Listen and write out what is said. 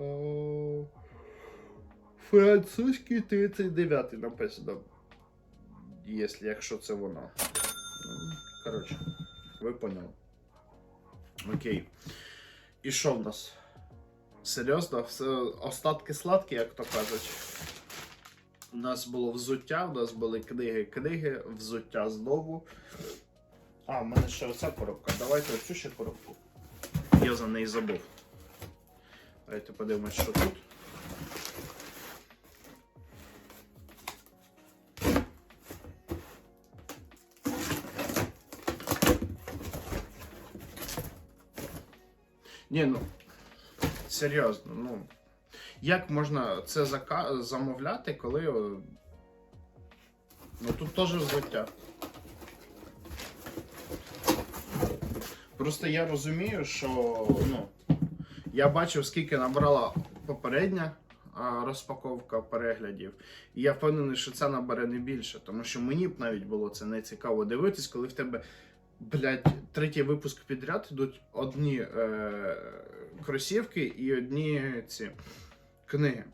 О, Французький 39 написано. Якщо, якщо це воно. Коротше, ви поняли. Окей. І що в нас? Серйозно? Все, остатки сладкі, як то кажуть. У нас було взуття, у нас були книги, книги, взуття знову. А, в мене ще оця коробка. Давайте оцю ще коробку. Я за неї забув. Давайте подивимось, що тут. Ні, ну серйозно, ну. Як можна це замовляти, коли. Ну тут теж взуття. Просто я розумію, що ну, я бачив, скільки набрала попередня розпаковка переглядів, і я впевнений, що це набере не більше, тому що мені б навіть було це не цікаво дивитись, коли в тебе, блядь, третій випуск підряд йдуть одні е, кросівки і одні ці книги.